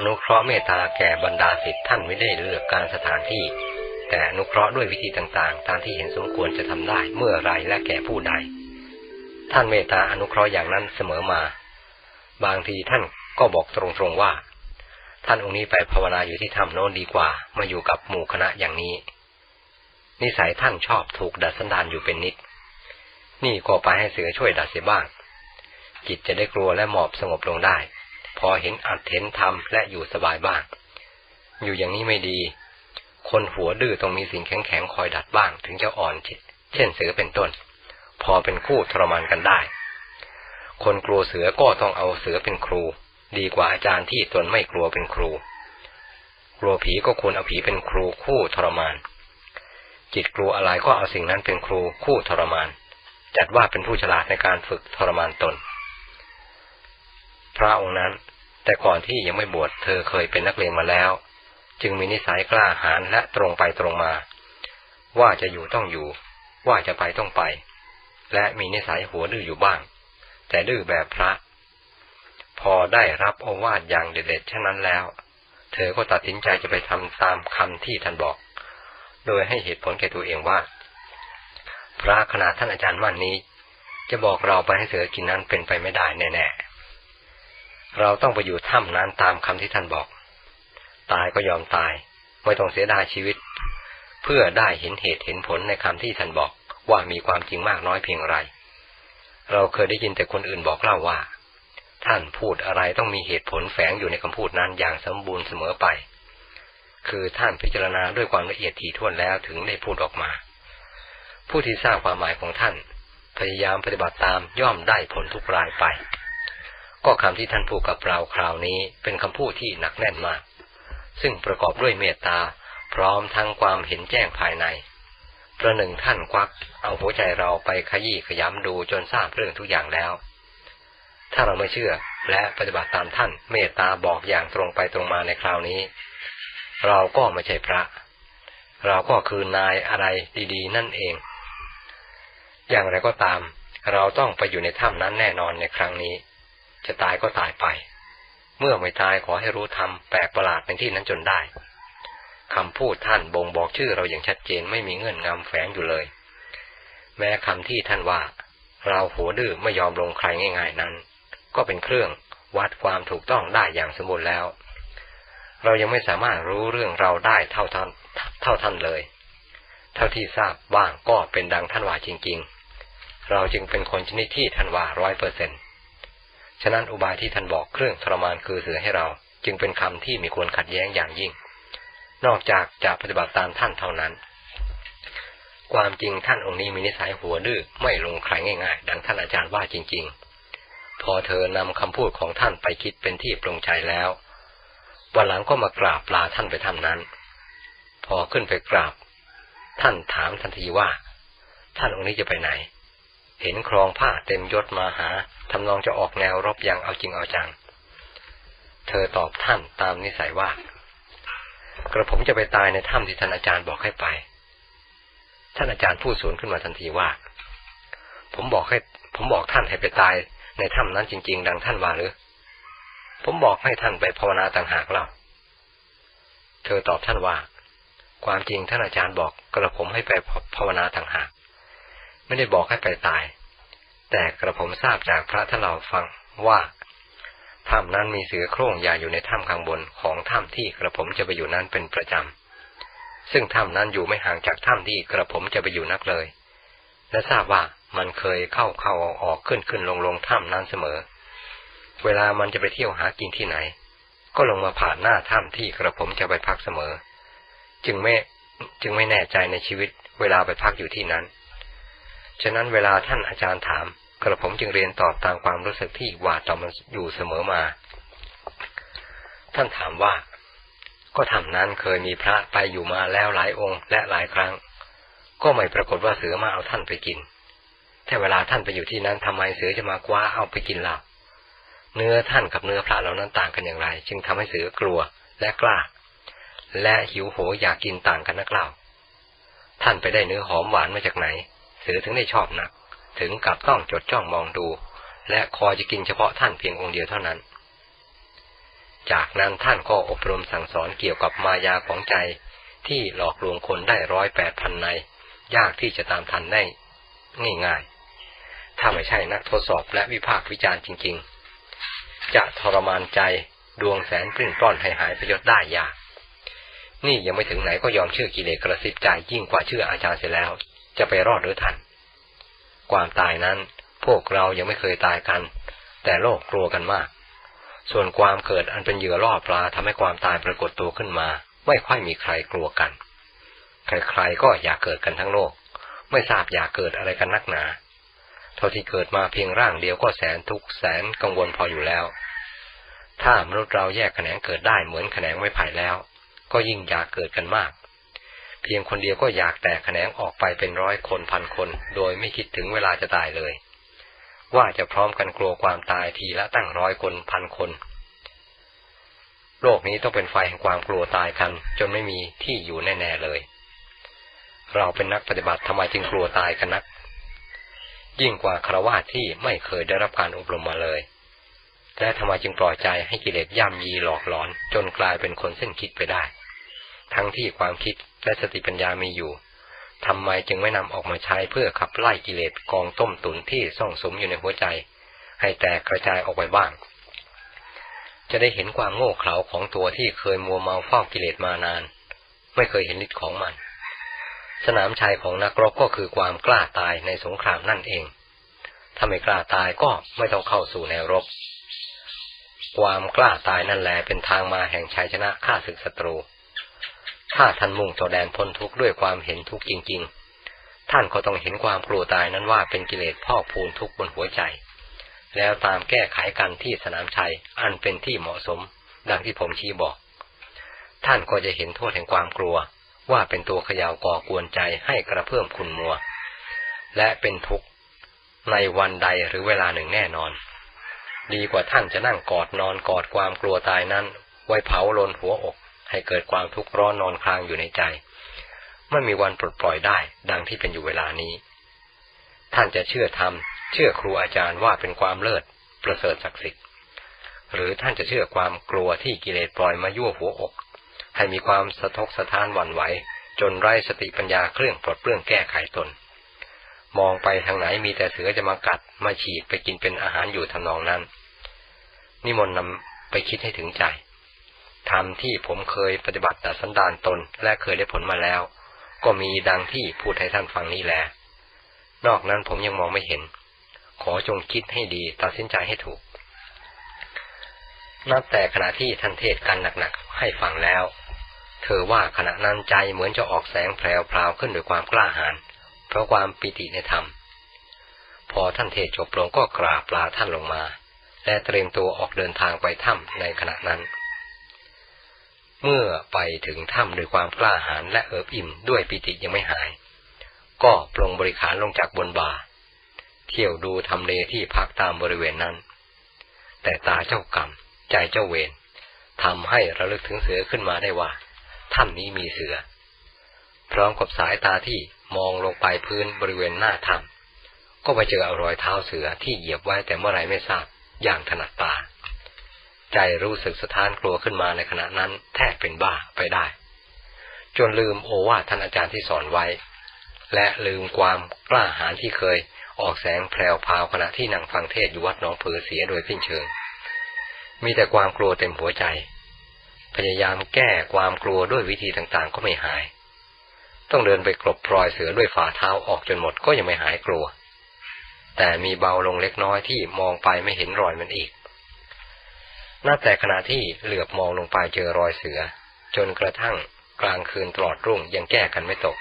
อนุเคราะห์เมตตาแก่บรรดาศิษย์ท่านไม่ได้เลือกการสถานที่ แต่อนุเคราะห์ด้วยวิธีต่างๆ ตามที่เห็นสมควรจะทำได้เมื่อไรและแก่ผู้ใด ท่านเมตตาอนุเคราะห์อย่างนั้นเสมอมา บางทีท่านก็บอกตรงๆว่า ท่านองค์นี้ไปภาวนาอยู่ที่ถ้ำโน้นดีกว่า มาอยู่กับหมู่คณะอย่างนี้ นิสัยท่านชอบถูกดัดสันดานอยู่เป็นนิด นี่ก็ไปให้เสือช่วยดัดเสียบ้างจิตจะได้กลัวและหมอบสงบลงได้ พอเห็นอัดเห็นทำและอยู่สบายบ้าง อยู่อย่างนี้ไม่ดี คนหัวดื้อต้องมีสิ่งแข็งๆคอยดัดบ้าง ถึงจะอ่อนเช่นเสือเป็นต้น พอเป็นคู่ทรมานกันได้ คนกลัวเสือก็ต้องเอาเสือเป็นครู ดีกว่าอาจารย์ที่ตนไม่กลัวเป็นครู กลัวผีก็ควรเอาผีเป็นครูคู่ทรมาน จิตกลัวอะไรก็เอาสิ่งนั้นเป็นครูคู่ทรมาน จัดว่าเป็นผู้ฉลาดในการฝึกทรมานตนพระองค์นั้น แต่ก่อนที่ยังไม่บวชเธอเคยเป็นนักเรียนมาแล้ว จึงมีนิสัยกล้าหาญและตรงไปตรงมา ว่าจะอยู่ต้องอยู่ ว่าจะไปต้องไป และมีนิสัยหัวดื้ออยู่บ้าง แต่ดื้อแบบพระ พอได้รับโอวาทอย่างเด็ดๆเช่นนั้นแล้ว เธอก็ตัดสินใจจะไปทำตามคำที่ท่านบอก โดยให้เหตุผลแก่ตัวเองว่า พระขนาดท่านอาจารย์มั่นนี้ จะบอกเราไปให้เสือกินนั้นเป็นไปไม่ได้แน่ๆ เราต้องไปอยู่ถ้ำนั้นตามคำที่ท่านบอก ตายก็ยอมตาย ไม่ต้องเสียดายชีวิต เพื่อได้เห็นเหตุเห็นผลในคำที่ท่านบอกว่ามีความจริงมากน้อยเพียงไร เราเคยได้ยินแต่คนอื่นบอกเล่าว่า ท่านพูดอะไรต้องมีเหตุผลแฝงอยู่ในคำพูดนั้นอย่างสมบูรณ์เสมอไป คือท่านพิจารณาด้วยความละเอียดถี่ถ้วนแล้วถึงได้พูดออกมา ผู้ที่ทราบความหมายของท่าน พยายามปฏิบัติตามย่อมได้ผลทุกรายไป ก็คำที่ท่านพูดกับเราคราวนี้เป็นคำพูดที่หนักแน่นมาก ซึ่งประกอบด้วยเมตตาพร้อมทั้งความเห็นแจ้งภายใน ประหนึ่งท่านควักเอาหัวใจเราไปขยี้ขยำดูจนทราบเรื่องทุกอย่างแล้ว ถ้าเราไม่เชื่อและปฏิบัติตามท่านเมตตาบอกอย่างตรงไปตรงมาในคราวนี้ เราก็ไม่ใช่พระ เราก็คือนายอะไรดีๆ นั่นเอง อย่างไรก็ตาม เราต้องไปอยู่ในถ้ำนั้นแน่นอนในครั้งนี้ จะตายก็ตายไป เมื่อไม่ตายขอให้รู้ธรรมแปลกประหลาดในที่นั้นจนได้คำพูดท่านบ่งบอกชื่อเราอย่างชัดเจนไม่มีเงื่อนงำแฝงอยู่เลย แม้คำที่ท่านว่า เราหัวดื้อไม่ยอมลงใครง่ายๆนั้น ก็เป็นเครื่องวัดความถูกต้องได้อย่างสมบูรณ์แล้ว เรายังไม่สามารถรู้เรื่องเราได้เท่าท่านเท่าท่านเลย เท่าที่ทราบบ้างก็เป็นดังท่านว่าจริง ๆ เราจึงเป็นคนชนิดที่ท่านว่าร้อยเปอร์เซ็นต์ ฉะนั้นอุบายที่ท่านบอกเครื่องทรมานคือเสือให้เรา จึงเป็นคำที่มีควรขัดแย้งอย่างยิ่ง นอกจากจะปฏิบัติตามท่านเท่านั้น ความจริงท่านองค์นี้มีนิสัยหัวดื้อไม่ลงใครง่ายๆ ดังท่านอาจารย์ว่าจริง ๆ พอเธอนำคำพูดของท่านไปคิดเป็นที่ปรงใจแล้ว วันหลังก็มากราบลาท่านไปทำนั้น พอขึ้นไปกราบ ท่านถามทันทีว่า ท่านองค์นี้จะไปไหน เห็นครองผ้าเต็มยศมาหาทำนองจะออกแนวรบอย่างเอาจริงเอาจัง เธอตอบท่านตามนิสัยว่า กระผมจะไปตายในถ้ำที่ท่านอาจารย์บอกให้ไป ท่านอาจารย์พูดสวนขึ้นมาทันทีว่า ผมบอกให้ ผมบอกท่านให้ไปตายในถ้ำนั้นจริง ๆ ดังท่านว่าหรือ ผมบอกให้ท่านไปภาวนาต่างหากเล่า เธอตอบท่านว่า ความจริงท่านอาจารย์บอกกระผมให้ไปภาวนาต่างหาก ไม่ได้บอกให้ไปตาย แต่กระผมทราบจากพระท่านเราฟังว่าถ้ำนั้นมีเสือโคร่งใหญ่อยู่ในถ้ำข้างบนของถ้ำที่กระผมจะไปอยู่นั้นเป็นประจำ ซึ่งถ้ำนั้นอยู่ไม่ห่างจากถ้ำที่กระผมจะไปอยู่นักเลย และทราบว่ามันเคยเข้าเข้าออกออกขึ้นขึ้นลงลงถ้ำนั้นเสมอ เวลามันจะไปเที่ยวหากินที่ไหน ก็ลงมาผ่านหน้าถ้ำที่กระผมจะไปพักเสมอ จึงไม่จึงไม่แน่ใจในชีวิตเวลาไปพักอยู่ที่นั้น ฉะนั้นเวลาท่านอาจารย์ถาม กระผมจึงเรียนตอบตามความรู้สึกที่หวาดต่อมันอยู่เสมอมา ท่านถามว่า ก็ทำนั้นเคยมีพระไปอยู่มาแล้วหลายองค์ และหลายครั้ง ก็ไม่ปรากฏว่าเสือมาเอาท่านไปกิน แต่เวลาท่านไปอยู่ที่นั้นทำไมเสือจะมากว้าเอาไปกินเราเนื้อท่านกับเนื้อพระเหล่านั้นต่างกันอย่างไร จึงทำให้เสือกลัวและกล้า และหิวโหยอยากกินต่างกันนักเล่า ท่านไปได้เนื้อหอมหวานมาจากไหน เสือถึงได้ชอบนัก ถึงกับต้องจดจ้องมองดู และคอยจะกินเฉพาะท่านเพียงองค์เดียวเท่านั้น จากนั้นท่านก็อบรมสั่งสอนเกี่ยวกับมายาของใจที่หลอกลวงคนได้ร้อยแปดพันใน ยากที่จะตามทันได้ง่ายๆ ถ้าไม่ใช่นักทดสอบและวิพากษ์วิจารณ์จริง ๆ จะทรมานใจดวงแสนปลิ้นปล้อนให้หายประโยชน์ได้ยาก นี่ยังไม่ถึงไหนก็ยอมเชื่อกิเลสกระซิบใจยิ่งกว่าเชื่ออาจารย์เสียแล้ว จะไปรอดหรือทัน ความตายนั้นพวกเรายังไม่เคยตายกัน แต่โลกกลัวกันมาก ส่วนความเกิดอันเป็นเหยื่อล่อปลาทำให้ความตายปรากฏตัวขึ้นมา ไม่ค่อยมีใครกลัวกัน ใครๆก็อยากเกิดกันทั้งโลก ไม่ทราบอยากเกิดอะไรกันนักหนา เท่าที่เกิดมาเพียงร่างเดียวก็แสนทุกข์แสนกังวลพออยู่แล้ว ถ้ามนุษย์เราแยกแขนงเกิดได้เหมือนแขนงไม้ไผ่แล้ว ก็ยิ่งอยากเกิดกันมาก เพียงคนเดียวก็อยากแตกแขนงออกไปเป็นร้อยคนพันคน โดยไม่คิดถึงเวลาจะตายเลย ว่าจะพร้อมกันกลัวความตายทีละตั้งร้อยคนพันคน โลกนี้ต้องเป็นไฟแห่งความกลัวตายกัน จนไม่มีที่อยู่แน่ ๆเลย เราเป็นนักปฏิบัติทำไมจึงกลัวตายกันนัก ยิ่งกว่าครวะที่ไม่เคยได้รับการอบรมมาเลยและทำไมจึงปล่อยใจให้กิเลสย่ำยีหลอกหลอน จนกลายเป็นคนเส้นคิดไปได้ ทั้งที่ความคิด และสติปัญญามีอยู่ทำไมจึงไม่นำออกมาใช้เพื่อขับไล่กิเลสกองต้มตุนที่ซ่องสมอยู่ในหัวใจ ให้แตกกระจายออกไปบ้าง จะได้เห็นความโง่เขลาของตัวที่เคยมัวเมาเฝ้ากิเลสมานาน ไม่เคยเห็นฤทธิ์ของมัน สนามชัยของนักรบก็คือความกล้าตายในสงครามนั่นเอง ถ้าไม่กล้าตายก็ไม่ต้องเข้าสู่แนวรบ ความกล้าตายนั่นแหละเป็นทางมาแห่งชัยชนะฆ่าศึกศัตรู ถ้าท่านมุ่งต่อแดนพ้นทุกข์ด้วยความเห็นทุกข์จริง ๆ ท่านก็ต้องเห็นความกลัวตายนั้นว่าเป็นกิเลสพอกพูนทุกข์บนหัวใจ แล้วตามแก้ไขกันที่สนามชัยอันเป็นที่เหมาะสม ดังที่ผมชี้บอก ท่านก็จะเห็นโทษแห่งความกลัว ว่าเป็นตัวขยาวก่อกวนใจให้กระเพิ่มคุณมัว และเป็นทุกข์ในวันใดหรือเวลาหนึ่งแน่นอน ดีกว่าท่านจะนั่งกอดนอนกอดความกลัวตายนั้น ไว้เผาลนหัวอก ให้เกิดความทุกข์ร้อนนอนคลางอยู่ในใจ ไม่มีวันปลดปล่อยได้ ดังที่เป็นอยู่เวลานี้ ท่านจะเชื่อธรรม เชื่อครูอาจารย์ว่าเป็นความเลิศ ประเสริฐศักดิ์สิทธิ์ หรือท่านจะเชื่อความกลัวที่กิเลสปล่อยมายั่วหัวอก ให้มีความสะทกสะท้านหวั่นไหว จนไร้สติปัญญาเครื่องปลดเปลื้องแก้ไขตน มองไปทางไหนมีแต่เสือจะมากัด มาฉีกไปกินเป็นอาหารอยู่ทำนองนั้น นิมนต์นำไปคิดให้ถึงใจ ธรรมที่ผมเคยปฏิบัติแต่สันดานตนและเคยได้ผลมาแล้ว ก็มีดังที่พูดให้ท่านฟังนี้แหละนอกนั้นผมยังมองไม่เห็น ขอจงคิดให้ดีตัดสินใจให้ถูก นับแต่ขณะที่ท่านเทศกันหนักๆให้ฟังแล้ว เธอว่าขณะนั้นใจเหมือนจะออกแสงแพรวๆขึ้นด้วยความกล้าหาญเพราะความปิติในธรรม พอท่านเทศจบลงก็กราบลาท่านลงมา และเตรียมตัวออกเดินทางไปถ้ำในขณะนั้น เมื่อไปถึงถ้ำด้วยความกล้าหาญและเอิบอิ่มด้วยปิติยังไม่หาย ก็ปลงบริขารลงจากบนบาเที่ยวดูทำเลที่พักตามบริเวณนั้น แต่ตาเจ้ากรรม ใจเจ้าเวรทำให้ระลึกถึงเสือขึ้นมาได้ว่า ถ้ำนี้มีเสือ พร้อมกับสายตาที่มองลงไปพื้นบริเวณหน้าถ้ำก็ไปเจอรอยเท้าเสือที่เหยียบไว้แต่เมื่อไรไม่ทราบอย่างถนัดตา ใจรู้สึกสะท้านกลัวขึ้นมาในขณะนั้น แทบเป็นบ้าไปได้ จนลืมโอวาทท่านอาจารย์ที่สอนไว้ และลืมความกล้าหาญที่เคยออกแสงแพรวพาวขณะที่นั่งฟังเทศอยู่วัดหนองผือเสียโดยสิ้นเชิง มีแต่ความกลัวเต็มหัวใจ พยายามแก้ความกลัวด้วยวิธีต่างๆก็ไม่หาย ต้องเดินไปกลบพลอยเสือด้วยฝ่าเท้าออกจนหมดก็ยังไม่หายกลัว แต่มีเบาลงเล็กน้อยที่มองไปไม่เห็นรอยมันอีก นับแต่ขณะที่เหลือบมองลงไปเจอรอยเสือ จนกระทั่งกลางคืนตลอดรุ่งยังแก้กันไม่ตก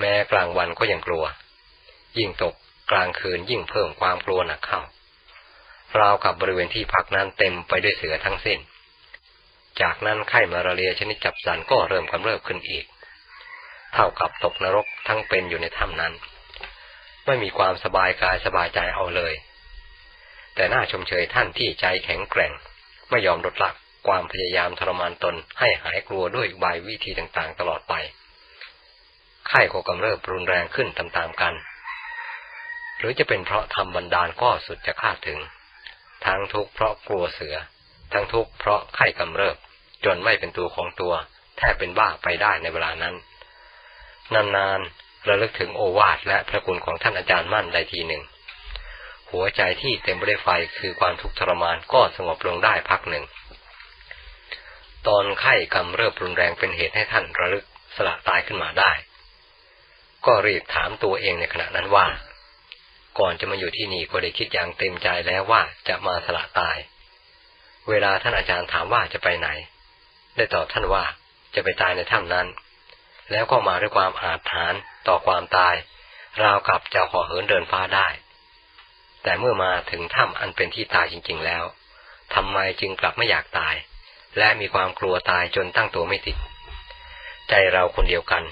แม้กลางวันก็ยังกลัว ยิ่งตกกลางคืนยิ่งเพิ่มความกลัวหนักเข้าราวกับบริเวณที่พักนั้นเต็มไปด้วยเสือทั้งสิ้น จากนั้นไข้มาราเรียชนิดจับสันก็เริ่มกำเริบขึ้นอีก เท่ากับตกนรกทั้งเป็นอยู่ในถ้ำนั้น ไม่มีความสบายกายสบายใจเอาเลย แต่น่าชมเชยท่านที่ใจแข็งแกร่ง ไม่ยอมลดละความพยายามทรมานตนให้หายกลัวด้วยบายวิธีต่างๆ ตลอดไป ไข้ก็กำเริบรุนแรงขึ้นตามๆกัน หรือจะเป็นเพราะทำบันดาลก็สุดจะคาดถึง ทั้งทุกข์เพราะกลัวเสือ ทั้งทุกข์เพราะไข้กำเริบ จนไม่เป็นตัวของตัว แทบเป็นบ้าไปได้ในเวลานั้น นานๆระลึกถึงโอวาทและพระคุณของท่านอาจารย์มั่นได้ทีหนึ่ง หัวใจที่เต็มไปด้วยไฟคือความทุกข์ทรมานก็สงบลงได้พักหนึ่ง ตอนไข้กำเริบรุนแรงเป็นเหตุให้ท่านระลึกสละตายขึ้นมาได้ ก็รีบถามตัวเองในขณะนั้นว่า ก่อนจะมาอยู่ที่นี่ก็ได้คิดอย่างเต็มใจแล้วว่าจะมาสละตาย เวลาท่านอาจารย์ถามว่าจะไปไหน ได้ตอบท่านว่าจะไปตายในถ้ำนั้น แล้วก็มาด้วยความอาถรรพ์ต่อความตาย ราวกับจะขอเหินเดินฟ้าได้ แต่เมื่อมาถึงถ้ำอันเป็นที่ตายจริง ๆแล้วทำไมจึงกลับไม่อยากตาย และมีความกลัวตายจนตั้งตัวไม่ติด ใจเราคนเดียวกัน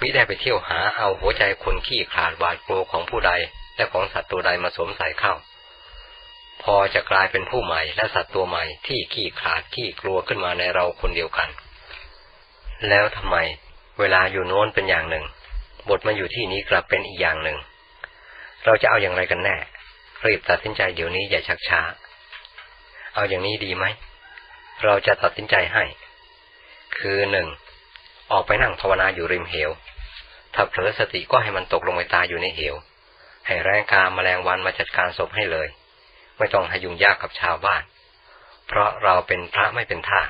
มิได้ไปเที่ยวหาเอาหัวใจคนขี้ขลาดหวาดกลัวของผู้ใดและของสัตว์ตัวใดมาสวมใส่เข้า พอจะกลายเป็นผู้ใหม่และสัตว์ตัวใหม่ที่ขี้ขลาดขี้กลัวขึ้นมาในเราคนเดียวกัน แล้วทำไม เวลาอยู่โน้นเป็นอย่างหนึ่ง บทมาอยู่ที่นี้กลับเป็นอีกอย่างหนึ่ง เราจะเอาอย่างไรกันแน่ รีบตัดสินใจเดี๋ยวนี้อย่าชักช้า เอาอย่างนี้ดีไหม เราจะตัดสินใจให้ คือหนึ่งออกไปนั่งภาวนาอยู่ริมเหว ถ้าเผลอสติก็ให้มันตกลงไปตายอยู่ในเหว ให้แรงกาแมลงวันมาจัดการศพให้เลย ไม่ต้องให้ยุ่งยากกับชาวบ้าน เพราะเราเป็นพระไม่เป็นท่า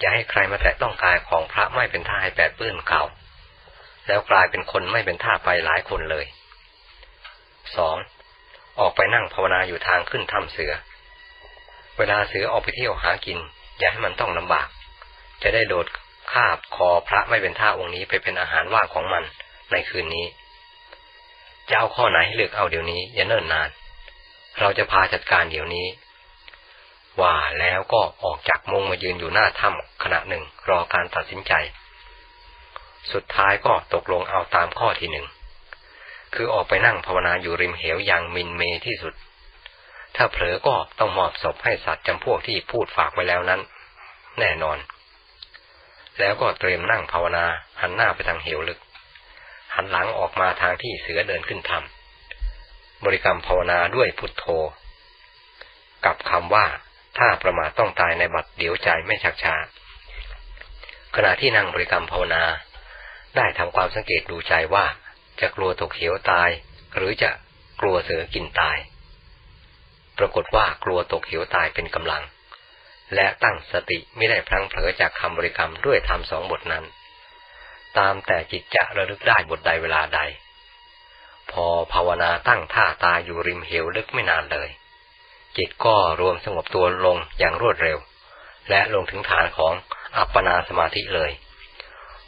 จะให้ใครมาแตะต้องกายของพระไม่เป็นท่าให้แปดเปื้อนเขาแล้วกลายเป็นคนไม่เป็นท่าไปหลายคนเลยสอง ออกไปนั่งภาวนาอยู่ทางขึ้นถ้ำเสือ เวลาเสือออกไปเที่ยวหากิน อย่าให้มันต้องลำบาก จะได้โดดคาบคอพระไม่เป็นท่าองค์นี้ไปเป็นอาหารว่างของมันในคืนนี้ จะเอาข้อไหนให้เลือกเอาเดี๋ยวนี้อย่าเนิ่นนาน เราจะพาจัดการเดี๋ยวนี้ ว่าแล้วก็ออกจากมุงมายืนอยู่หน้าถ้ำขณะหนึ่งรอการตัดสินใจ สุดท้ายก็ตกลงเอาตามข้อที่หนึ่ง คือออกไปนั่งภาวนาอยู่ริมเหวอย่างมินเมที่สุด ถ้าเผลอก็ต้องมอบศพให้สัตว์จำพวกที่พูดฝากไว้แล้วนั้น แน่นอน แล้วก็เตรียมนั่งภาวนาหันหน้าไปทางเหวลึก หันหลังออกมาทางที่เสือเดินขึ้นถ้ำบริกรรมภาวนาด้วยพุทโธ กับคำว่าถ้าประมาทต้องตายในบัดเดี๋ยวใจไม่ชักช้าขณะที่นั่งบริกรรมภาวนา ได้ทำความสังเกตดูใจว่า จะกลัวตกเหวตาย หรือจะกลัวเสือกินตาย ปรากฏว่ากลัวตกเหวตายเป็นกำลัง และตั้งสติไม่ได้พลังเผลอจากคำบริกรรมด้วยธรรมสองบทนั้น ตามแต่จิตจะระลึกได้บทใดเวลาใด พอภาวนาตั้งท่าตายอยู่ริมเหวลึกไม่นานเลย จิตก็รวมสงบตัวลงอย่างรวดเร็ว และลงถึงฐานของอัปปนาสมาธิเลย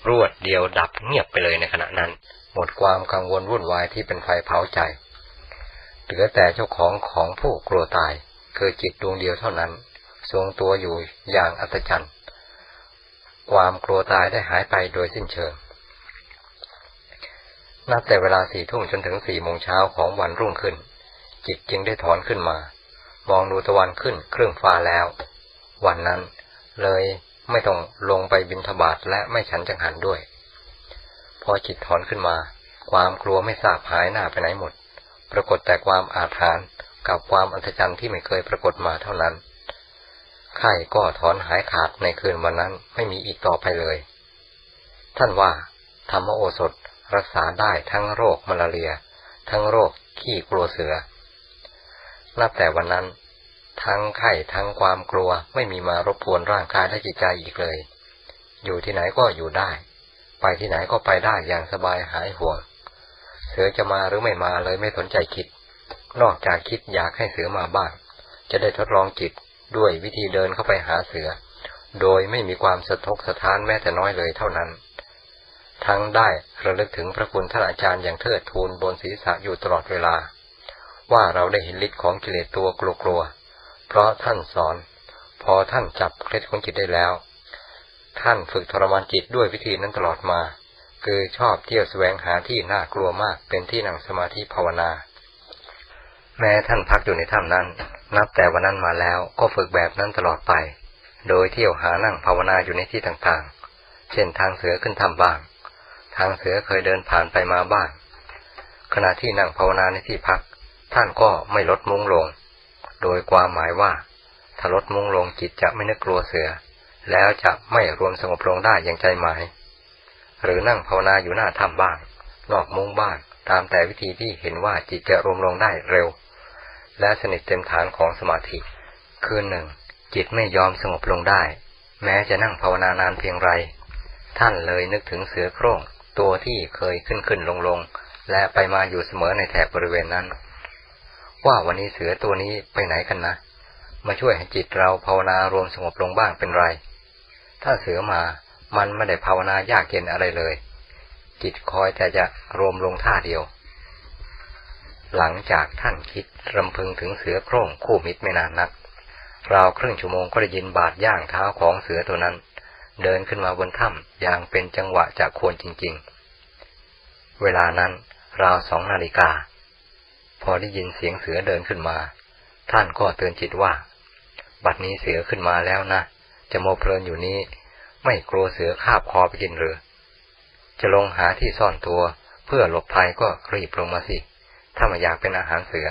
รวดเดียวดับเงียบไปเลยในขณะนั้น หมดความกังวลวุ่นวายที่เป็นไฟเผาใจ เหลือแต่เจ้าของของผู้กลัวตาย คือจิตดวงเดียวเท่านั้น ทรงตัวอยู่อย่างอัศจรรย์ ความกลัวตายได้หายไปโดยสิ้นเชิง นับแต่เวลาสี่ทุ่มจนถึงสี่โมงเช้าของวันรุ่งขึ้น จิตจึงได้ถอนขึ้นมา มองดูตะวันขึ้นเครึ่องฟ้าแล้ว วันนั้นเลยไม่ต้องลงไปบินทบาทและไม่ฉันจังหันด้วย พอจิตถอนขึ้นมา ความกลัวไม่ทราบหายหน้าไปไหนหมด ปรากฏแต่ความอาถรรพ์กับความอัศจรรย์ที่ไม่เคยปรากฏมาเท่านั้น ไข้ก็ถอนหายขาดในคืนวันนั้นไม่มีอีกต่อไปเลย ท่านว่า ธรรมโอสถรักษาได้ทั้งโรคมาลาเรีย ทั้งโรคขี้กลัวเสือ นับแต่วันนั้น ทั้งไข้ทั้งความกลัวไม่มีมารบกวนร่างกายและจิตใจอีกเลย อยู่ที่ไหนก็อยู่ได้ ไปที่ไหนก็ไปได้อย่างสบายหายห่วง เสือจะมาหรือไม่มาเลยไม่สนใจคิด นอกจากคิดอยากให้เสือมาบ้างจะได้ทดลองจิตด้วยวิธีเดินเข้าไปหาเสือ โดยไม่มีความสะทกสะท้านแม้แต่น้อยเลยเท่านั้น ทั้งได้ระลึกถึงพระคุณท่านอาจารย์อย่างเทิดทูนบนศีรษะอยู่ตลอดเวลา ว่าเราได้เห็นฤทธิ์ของกิเลสตัวกลัวๆเพราะท่านสอน พอท่านจับเคล็ดของจิตได้แล้ว ท่านฝึกทรมานจิตด้วยวิธีนั้นตลอดมา คือชอบเที่ยวแสวงหาที่น่ากลัวมากเป็นที่นั่งสมาธิภาวนา แม้ท่านพักอยู่ในถ้ำนั้น นับแต่วันนั้นมาแล้วก็ฝึกแบบนั้นตลอดไป โดยเที่ยวหานั่งภาวนาอยู่ในที่ต่างๆ เช่นทางเสือขึ้นถ้ำบ้าง ทางเสือเคยเดินผ่านไปมาบ้าง ขณะที่นั่งภาวนาในที่พัก ท่านก็ไม่ลดมุ้งลง โดยความหมายว่าถ้าลดมุ้งลงจิตจะไม่นึกกลัวเสือ แล้วจะไม่รวมสงบลงได้อย่างใจหมาย หรือนั่งภาวนาอยู่หน้าถ้ำบ้าง นอกมุ้งบ้าง ตามแต่วิธีที่เห็นว่าจิตจะรวมลงได้เร็ว และสนิทเต็มฐานของสมาธิ คืนหนึ่งจิตไม่ยอมสงบลงได้ แม้จะนั่งภาวนานานเพียงไร ท่านเลยนึกถึงเสือโคร่งตัวที่เคยขึ้นขึ้นลงลงและไปมาอยู่เสมอในแถบบริเวณนั้น ว่าวันนี้เสือตัวนี้ไปไหนกันนะ มาช่วยให้จิตเราภาวนารวมสงบลงบ้างเป็นไร ถ้าเสือมา มันไม่ได้ภาวนายากเย็นอะไรเลย จิตคอยแต่จะรวมลงท่าเดียว หลังจากท่านคิดรำพึงถึงเสือโคร่งคู่มิตรไม่นานนัก ราวครึ่งชั่วโมงก็ได้ยินบาดย่างเท้าของเสือตัวนั้น เดินขึ้นมาบนถ้ำอย่างเป็นจังหวะจากควรจริง ๆ เวลานั้นราวสองนาฬิกา พอได้ยินเสียงเสือเดินขึ้นมา ท่านก็เตือนจิตว่า บัดนี้เสือขึ้นมาแล้วนะ จะโมเพลินอยู่นี้ ไม่กลัวเสือคาบคอไปกินหรือ จะลงหาที่ซ่อนตัวเพื่อหลบภัยก็รีบลงมาสิ ถ้าไม่อยากเป็นอาหารเสือ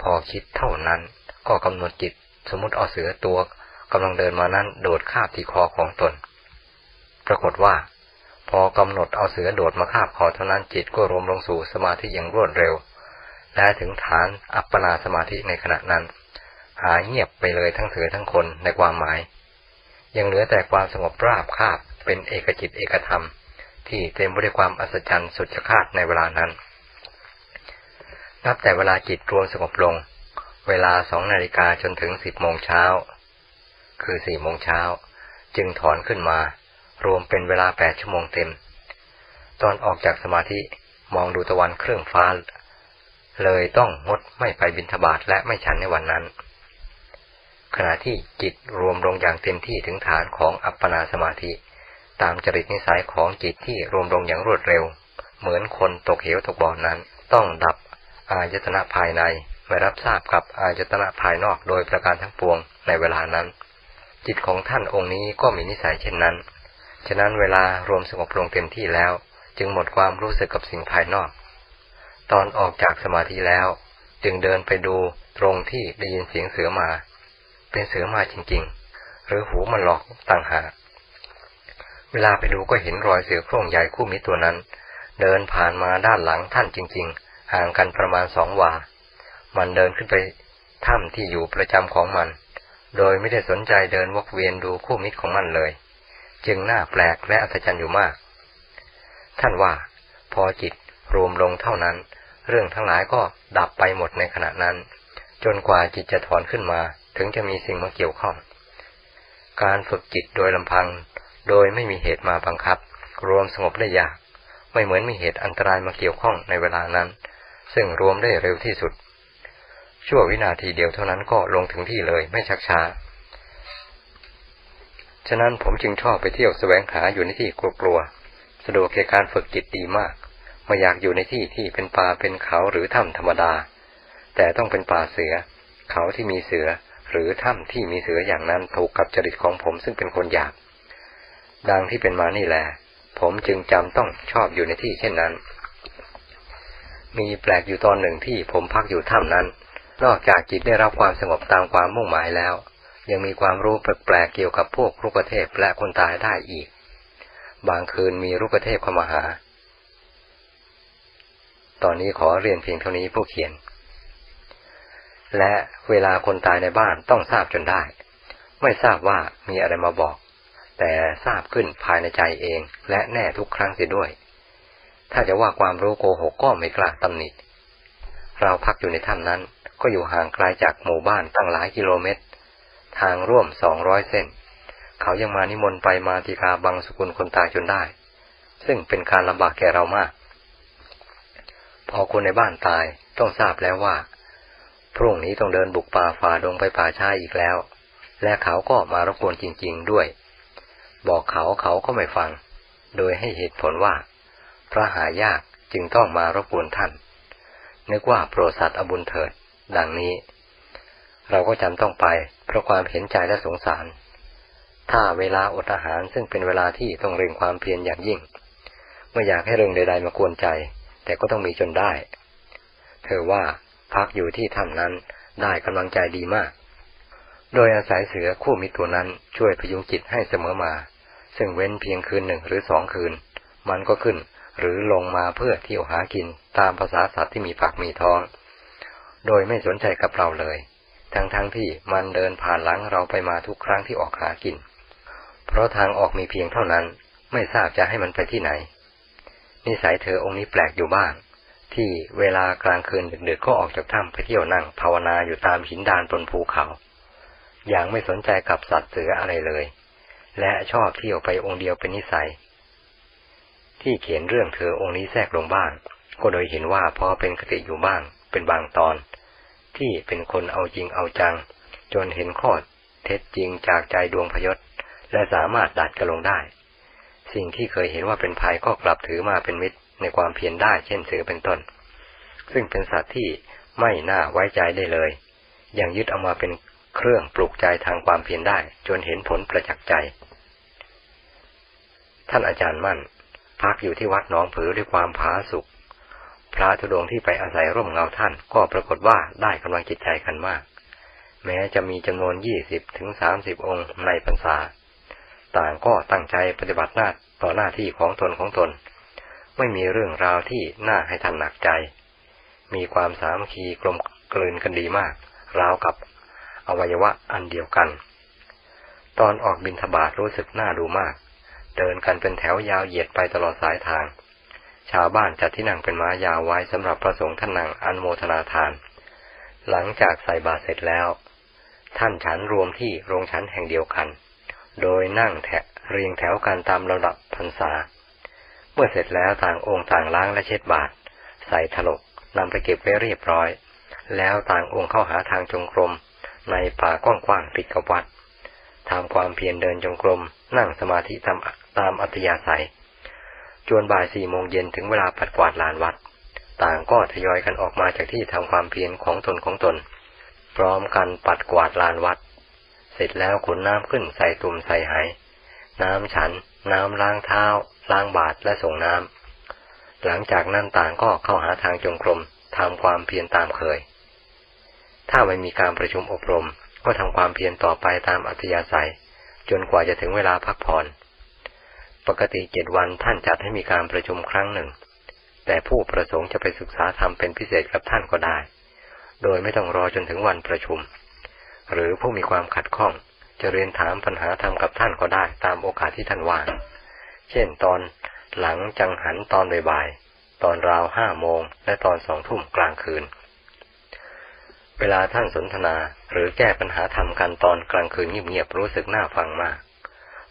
พอคิดเท่านั้นก็กำหนดจิตสมมติเอาเสือตัวกำลังเดินมานั้นโดดคาบที่คอของตน ปรากฏว่า พอกำหนดเอาเสือโดดมาคาบคอเท่านั้นจิตก็รวมลงสู่สมาธิอย่างรวดเร็ว และถึงฐานอัปปนาสมาธิในขณะนั้น หายเงียบไปเลยทั้งเสือทั้งคนในความหมาย ยังเหลือแต่ความสงบราบคาบเป็นเอกจิตเอกธรรม ที่เต็มไปด้วยความอัศจรรย์สุดจะคาดในเวลานั้น นับแต่เวลาจิตรวมสงบลง เวลาสองนาฬิกาจนถึงสิบโมงเช้า คือสี่โมงเช้า จึงถอนขึ้นมา รวมเป็นเวลาแปดชั่วโมงเต็ม ตอนออกจากสมาธิมองดูตะวันเครื่องฟ้าเลยต้องงดไม่ไปบินทบาทและไม่ฉันในวันนั้น ขณะที่จิตรวมลงอย่างเต็มที่ถึงฐานของอัปปนาสมาธิ ตามจริตนิสัยของจิตที่รวมลงอย่างรวดเร็ว เหมือนคนตกเหวตกบ่อนั้น ต้องดับอายตนะภายในไม่รับทราบกับอายตนะภายนอกโดยประการทั้งปวงในเวลานั้น จิตของท่านองค์นี้ก็มีนิสัยเช่นนั้น ฉะนั้นเวลารวมสงบลงเต็มที่แล้ว จึงหมดความรู้สึกกับสิ่งภายนอก ตอนออกจากสมาธิแล้ว จึงเดินไปดูตรงที่ได้ยินเสียงเสือมา เป็นเสือมาจริง ๆ หรือหูมันหลอกต่างหากเวลาไปดูก็เห็นรอยเสือโคร่งใหญ่คู่มิตรตัวนั้น เดินผ่านมาด้านหลังท่านจริง ๆ ห่างกันประมาณสองวา มันเดินขึ้นไปถ้ำที่อยู่ประจำของมัน โดยไม่ได้สนใจเดินวกเวียนดูคู่มิตรของมันเลย จึงน่าแปลกและอัศจรรย์อยู่มาก ท่านว่า พอจิตรวมลงเท่านั้น เรื่องทั้งหลายก็ดับไปหมดในขณะนั้น จนกว่าจิตจะถอนขึ้นมา ถึงจะมีสิ่งมาเกี่ยวข้อง การฝึกจิตโดยลำพัง โดยไม่มีเหตุมาบังคับ รวมสงบได้ยาก ไม่เหมือนมีเหตุอันตรายมาเกี่ยวข้องในเวลานั้น ซึ่งรวมได้เร็วที่สุด ชั่ววินาทีเดียวเท่านั้นก็ลงถึงที่เลยไม่ชักช้า ฉะนั้นผมจึงชอบไปเที่ยวแสวงหาอยู่ในที่กลัวๆ สะดวกแก่การฝึกจิตดีมากไม่อยากอยู่ในที่ที่เป็นป่าเป็นเขาหรือถ้ำธรรมดา แต่ต้องเป็นป่าเสือ เขาที่มีเสือ หรือถ้ำที่มีเสืออย่างนั้นถูกกับจริตของผมซึ่งเป็นคนอยากดังที่เป็นมานี่แหละผมจึงจำต้องชอบอยู่ในที่เช่นนั้น มีแปลกอยู่ตอนหนึ่งที่ผมพักอยู่ถ้ำนั้น นอกจากจิตได้รับความสงบตามความมุ่งหมายแล้ว ยังมีความรู้แปลกๆเกี่ยวกับพวกลูกเทพและคนตายได้อีก บางคืนมีลูกเทพเข้ามาหา ตอนนี้ขอเรียนเพียงเท่านี้ผู้เขียน และเวลาคนตายในบ้านต้องทราบจนได้ ไม่ทราบว่ามีอะไรมาบอก แต่ทราบขึ้นภายในใจเองและแน่ทุกครั้งเสียด้วย ถ้าจะว่าความรู้โกหกก็ไม่กล้าตำหนิเราพักอยู่ในถ้ำนั้นก็อยู่ห่างไกลาจากหมู่บ้านตั้งหลายกิโลเมตร ทางร่วมสองร้อยเส้น เขายังมานิมนต์ไปมาติกาบังสกุลคนตายจนได้ ซึ่งเป็นการลำบากแก่เรามาก พอคนในบ้านตายต้องทราบแล้วว่า พรุ่งนี้ต้องเดินบุกป่าฝ่าดงไปป่าชายอีกแล้ว และเขาก็มารบกวนจริง ๆด้วย บอกเขาเขาก็ไม่ฟัง โดยให้เหตุผลว่า พระหายากจึงต้องมารบกวนท่าน นึกว่าโปรดสัตว์อบุญเถิด ดังนี้ เราก็จำต้องไปเพราะความเห็นใจและสงสาร ถ้าเวลาอดอาหารซึ่งเป็นเวลาที่ต้องเร่งความเพียรอย่างยิ่ง ไม่อยากให้เรื่องใดๆมากวนใจ แต่ก็ต้องมีจนได้ เธอว่า พักอยู่ที่ถ้ำนั้นได้กำลังใจดีมาก โดยอาศัยเสือคู่มิตรตัวนั้นช่วยพยุงจิตให้เสมอมา ซึ่งเว้นเพียงคืนหนึ่งหรือสองคืน มันก็ขึ้นหรือลงมาเพื่อเที่ยวหากินตามภาษาสัตว์ที่มีปากมีท้อง โดยไม่สนใจกับเราเลย ทั้งๆทที่มันเดินผ่านหลังเราไปมาทุกครั้งที่ออกหากิน เพราะทางออกมีเพียงเท่านั้น ไม่ทราบจะให้มันไปที่ไหน นิสัยเธอองค์นี้แปลกอยู่บ้าง ที่เวลากลางคืนดึกๆก็ออกจากถ้ำไปเที่ยวนั่งภาวนาอยู่ตามหินดานบนภูเขา อย่างไม่สนใจกับสัตว์เสืออะไรเลย และชอบเที่ยวไปองค์เดียวเป็นนิสัย ที่เขียนเรื่องเธอองค์นี้แทรกลงบ้าง ก็โดยเห็นว่าพอเป็นคติอยู่บ้างเป็นบางตอน ที่เป็นคนเอาจริงเอาจัง จนเห็นข้อเท็จจริงจากใจดวงพยศและสามารถดัดกระลงได้ สิ่งที่เคยเห็นว่าเป็นภัยก็กลับถือมาเป็นมิตร ในความเพียรได้เช่นเสือเป็นต้น ซึ่งเป็นสัตว์ที่ไม่น่าไว้ใจได้เลย ยังยึดเอามาเป็นเครื่องปลุกใจทางความเพียรได้ จนเห็นผลประจักษ์ใจ ท่านอาจารย์มั่น พักอยู่ที่วัดหนองผือด้วยความผาสุกพระธุดงที่ไปอาศัยร่มเงาท่านก็ปรากฏว่าได้กำลังจิตใจกันมาก แม้จะมีจำนวนยี่สิบถึงสามสิบองค์ในพรรษา ต่างก็ตั้งใจปฏิบัติหน้าต่อหน้าที่ของตนของตน ไม่มีเรื่องราวที่น่าให้ท่านหนักใจ มีความสามัคคีกลมกลืนกันดีมาก ราวกับอวัยวะอันเดียวกัน ตอนออกบินทบาทรู้สึกน่าดูมาก เดินกันเป็นแถวยาวเหยียดไปตลอดสายทาง ชาวบ้านจัดที่นั่งเป็นม้ายาวไว้สำหรับพระสงฆ์ท่านนั่งอันโมทนาทาน หลังจากใส่บาตรเสร็จแล้ว ท่านฉันรวมที่โรงฉันแห่งเดียวกัน โดยนั่งแถเรียงแถวกันตามลำดับพรรษา เมื่อเสร็จแล้วต่างองค์ต่างล้างและเช็ดบาตรใส่ถลกนำไปเก็บไว้เรียบร้อย แล้วต่างองค์เข้าหาทางจงกรม ในป่ากว้างๆติดกับวัดทำความเพียรเดินจงกรม นั่งสมาธิตามตามอัตยาศัย จวนบ่ายสี่โมงเย็นถึงเวลาปัดกวาดลานวัด ต่างก็ทยอยกันออกมาจากที่ทำความเพียรของตนของตน พร้อมกันปัดกวาดลานวัด เสร็จแล้วขนน้ำขึ้นใส่ตุ่มใส่ไหน้ำฉัน น้ำล้างเท้า ล้างบาตรและส่งน้ำ หลังจากนั้นต่างก็เข้าหาทางจงกรมทำความเพียรตามเคย ถ้าไม่มีการประชุมอบรม ก็ทำความเพียรต่อไปตามอัธยาศัย จนกว่าจะถึงเวลาพักผ่อน ปกติเจ็ดวันท่านจัดให้มีการประชุมครั้งหนึ่ง แต่ผู้ประสงค์จะไปศึกษาธรรมเป็นพิเศษกับท่านก็ได้ โดยไม่ต้องรอจนถึงวันประชุม หรือผู้มีความขัดข้องจะเรียนถามปัญหาธรรมกับท่านก็ได้ตามโอกาสที่ท่านว่าง เช่นตอนหลังจังหันตอนบ่ายๆ ตอนราวห้าโมงและตอนสองทุ่มกลางคืน เวลาท่านสนทนาหรือแก้ปัญหาธรรมกันตอนกลางคืนเงียบๆรู้สึกน่าฟังมาก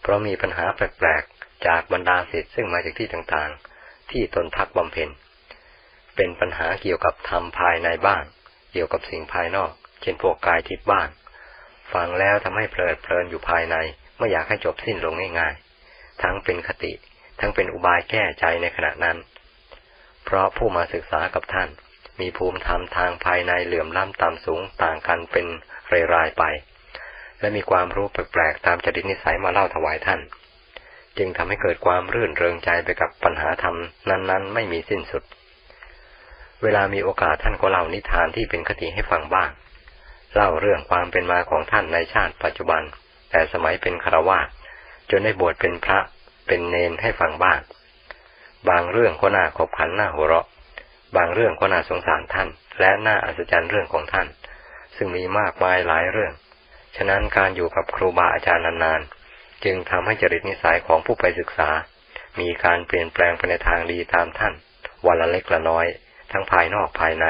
เพราะมีปัญหาแปลกๆ จากบรรดาศิษย์ซึ่งมาจากที่ต่างๆ ที่ตนพักบำเพ็ญ เป็นปัญหาเกี่ยวกับธรรมภายในบ้าง เกี่ยวกับสิ่งภายนอก เช่นพวกกายทิพย์บ้าง ฟังแล้วทำให้เพลิดเพลินอยู่ภายในไม่อยากให้จบสิ้นลงง่ายๆ ทั้งเป็นคติ ทั้งเป็นอุบายแก้ใจในขณะนั้น เพราะผู้มาศึกษากับท่าน มีภูมิธรรมทางภายในเหลื่อมล้ำต่ำสูงต่างกันเป็นรายๆไป และมีความรู้แปลกๆตามจริตนิสัยมาเล่าถวายท่าน จึงทำให้เกิดความรื่นเริงใจไปกับปัญหาธรรมนั้นๆ ไม่มีสิ้นสุด เวลามีโอกาสท่านก็เล่านิทานที่เป็นคติให้ฟังบ้าง เล่าเรื่องความเป็นมาของท่านในชาติปัจจุบัน แต่สมัยเป็นคารวาส จนได้บวชเป็นพระเป็นเนนให้ฟังบ้าง บางเรื่องก็น่าขบขันน่าหัวเราะ บางเรื่องก็น่าสงสารท่าน และน่าอัศจรรย์เรื่องของท่าน ซึ่งมีมากมายหลายเรื่อง ฉะนั้นการอยู่กับครูบาอาจารย์นานๆ จึงทำให้จริตนิสัยของผู้ไปศึกษา มีการเปลี่ยนแปลงไปในทางดีตามท่าน วันละเล็กละน้อย ทั้งภายนอกภายใน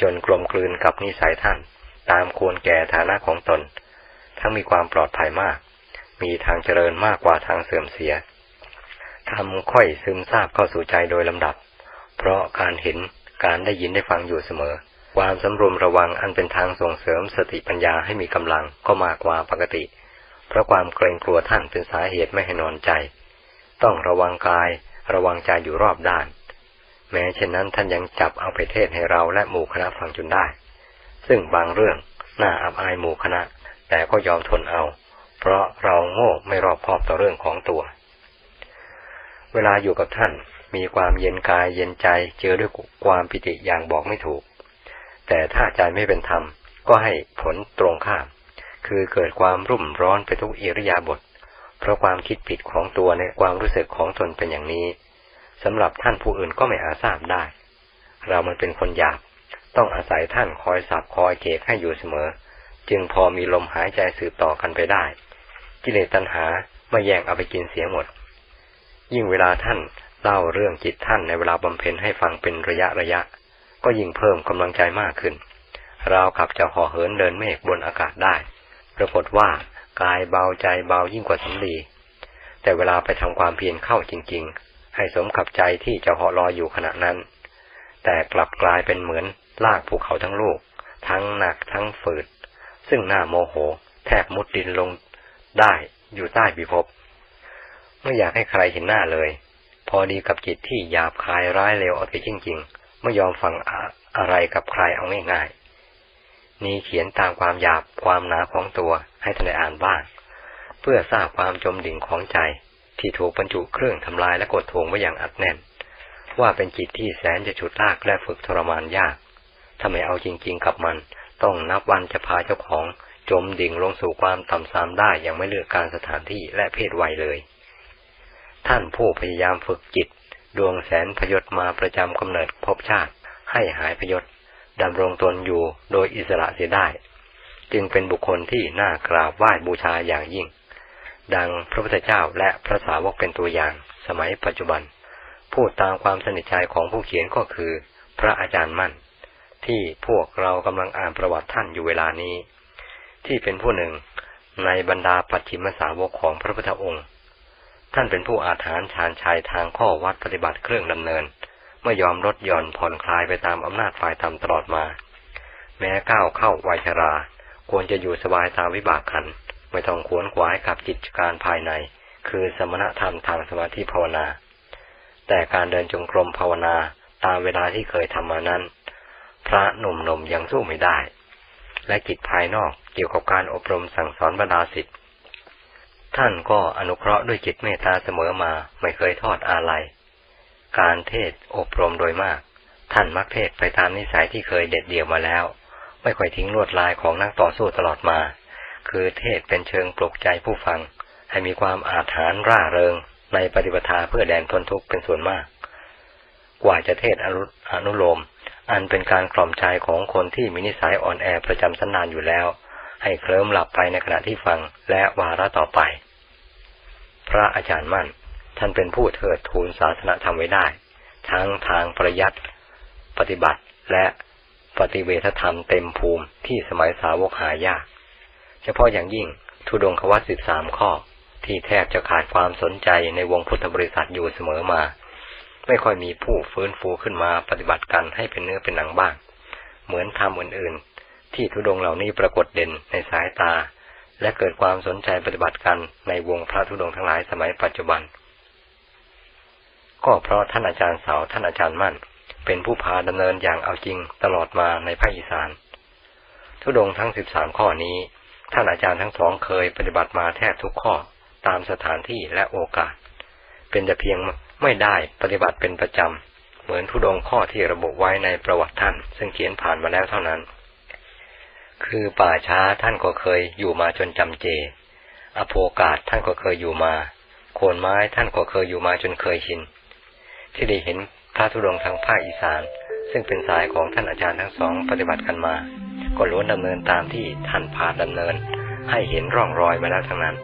จนกลมกลืนกับนิสัยท่าน ตามควรแก่ฐานะของตน ทั้งมีความปลอดภัยมาก มีทางเจริญมากกว่าทางเสื่อมเสียทำค่อยซึมซาบเข้าสู่ใจโดยลำดับ เพราะการเห็นการได้ยินได้ฟังอยู่เสมอ ความสำรวมระวังอันเป็นทางส่งเสริมสติปัญญาให้มีกำลังก็มากกว่าปกติ เพราะความเกรงกลัวท่านเป็นสาเหตุไม่ให้นอนใจ ต้องระวังกายระวังใจอยู่รอบด้าน แม้เช่นนั้นท่านยังจับเอาไปเทศให้เราและหมู่คณะฟังจนได้ ซึ่งบางเรื่องน่าอับอายหมู่คณะ แต่ก็ยอมทนเอา เพราะเราโง่ไม่รอบคอบต่อเรื่องของตัว เวลาอยู่กับท่านมีความเย็นกายเย็นใจเจอด้วยความปิติอย่างบอกไม่ถูก แต่ถ้าใจไม่เป็นธรรม ก็ให้ผลตรงข้าม คือเกิดความรุ่มร้อนไปทุกอิริยาบถเพราะความคิดผิดของตัวในความรู้สึกของตนเป็นอย่างนี้สำหรับท่านผู้อื่นก็ไม่อาจทราบได้ เรามันเป็นคนหยาบ ต้องอาศัยท่านคอยสับคอยเกกให้อยู่เสมอ จึงพอมีลมหายใจสืบต่อกันไปได้ กิเลสตัณหาม่แย่งเอาไปกินเสียหมด ยิ่งเวลาท่านเล่าเรื่องจิตท่านในเวลาบำเพ็ญให้ฟังเป็นระยะระยะ ก็ยิ่งเพิ่มกำลังใจมากขึ้นราวกับจะห่อเหินเดินเมฆบนอากาศได้ ปรากฏว่ากายเบาใจเบายิ่งกว่าสำลี แต่เวลาไปทำความเพียรเข้าจริง ๆ ให้สมกับใจที่จะหาะลอยอยู่ขณะนั้น แต่กลับกลายเป็นเหมือนลากภูเขาทั้งลูก ทั้งหนักทั้งฝืด ซึ่งหน้าโมโห แทบมุดดินลง ได้อยู่ใต้บิภพไม่อยากให้ใครเห็นหน้าเลย พอดีกับจิตที่หยาบคายร้ายเลวเอาไปจริงๆ ไม่ยอมฟังอะอะไรกับใครเอาง่ายๆ นี่เขียนตามความหยาบความหนาของตัวให้ท่านได้อ่านบ้าง เพื่อทราบความจมดิ่งของใจที่ถูกบรรจุเครื่องทำลายและกดทวงไว้อย่างอัดแน่น ว่าเป็นจิตที่แสนจะฉุดลากและฝึกทรมานยากถ้าไม่เอาจริง ๆ กับมัน ต้องนับวันจะพาเจ้าของ จมดิ่งลงสู่ความต่ำทรามได้อย่างไม่เลือกการสถานที่และเพศวัยเลย ท่านผู้พยายามฝึกจิต ดวงแสนพยศมาประจำกำเนิดภพชาติ ให้หายพยศดำรงตนอยู่โดยอิสระเสียได้ จึงเป็นบุคคลที่น่ากราบไหว้บูชาอย่างยิ่ง ดังพระพุทธเจ้าและพระสาวกเป็นตัวอย่างสมัยปัจจุบัน พูดตามความสนิทใจของผู้เขียนก็คือ พระอาจารย์มั่น ที่พวกเรากำลังอ่านประวัติท่านอยู่เวลานี้ ที่เป็นผู้หนึ่งในบรรดาปัจฉิมสาวกของพระพุทธองค์ ท่านเป็นผู้อาถรรพ์ชาญชัยทางข้อวัดปฏิบัติเครื่องดำเนิน ไม่ยอมลดหย่อนผ่อนคลายไปตามอำนาจฝ่ายธรรมตลอดมา แม้ก้าวเข้าวัยชรา ควรจะอยู่สบายตามวิบากขัน ไม่ต้องขวนขวายกับกิจการภายใน คือสมณธรรมทางสมาธิภาวนา แต่การเดินจงกรมภาวนาตามเวลาที่เคยทำมานั้น พระหนุ่มๆยังสู้ไม่ได้ และกิจภายนอกเกี่ยวกับการอบรมสั่งสอนบรรดาศิษย์ท่านก็อนุเคราะห์ด้วยจิตเมตตาเสมอมาไม่เคยทอดอาลัย การเทศอบรมโดยมาก ท่านมักเทศไปตามนิสัยที่เคยเด็ดเดี่ยวมาแล้ว ไม่ค่อยทิ้งลวดลายของนักต่อสู้ตลอดมา คือเทศเป็นเชิงปลุกใจผู้ฟัง ให้มีความอาถรรพ์ร่าเริง ในปฏิปทาเพื่อแดนพ้นทุกข์เป็นส่วนมาก กว่าจะเทศอนุโลม อันเป็นการกล่อมใจของคนที่มีนิสัยอ่อนแอประจำสันนานอยู่แล้ว ให้เคลิ้มหลับไปในขณะที่ฟังและวาระต่อไป พระอาจารย์มั่น ท่านเป็นผู้เทิดทูนศาสนาธรรมไว้ได้ ทั้งทางประยัติปฏิบัติและปฏิเวทธรรมเต็มภูมิที่สมัยสาวกหายาก เฉพาะอย่างยิ่งทุดงควัตสิบสามข้อ ที่แทบจะขาดความสนใจในวงพุทธบริษัทอยู่เสมอมา ไม่ค่อยมีผู้ฟื้นฟูขึ้นมาปฏิบัติกันให้เป็นเนื้อเป็นหนังบ้าง เหมือนธรรมอื่นๆ ที่ทุดงเหล่านี้ปรากฏเด่นในสายตา และเกิดความสนใจปฏิบัติกันในวงพระธุดงค์ทั้งหลายสมัยปัจจุบัน ก็เพราะท่านอาจารย์สาวท่านอาจารย์มั่น เป็นผู้พาดำเนินอย่างเอาจริงตลอดมาในภาคอีสานทุดงค์ทั้งสิบสามข้อนี้ ท่านอาจารย์ทั้งสองเคยปฏิบัติมาแทบทุกข้อตามสถานที่และโอกาส เป็นแต่เพียง ไม่ได้ปฏิบัติเป็นประจำ เหมือนทุดงข้อที่ระบุไว้ในประวัติท่าน ซึ่งเขียนผ่านมาแล้วเท่านั้น คือป่าช้าท่านก็เคยอยู่มาจนจำเจ อโภกาสท่านก็เคยอยู่มา โคนไม้ท่านก็เคยอยู่มาจนเคยชิน ที่ได้เห็นพระธุดงทางภาคอีสาน ซึ่งเป็นสายของท่านอาจารย์ทั้งสองปฏิบัติกันมา ก็ล้วนดำเนินตามที่ท่านพาดำเนิน ให้เห็นร่องรอยมาแล้วทั้งนั้น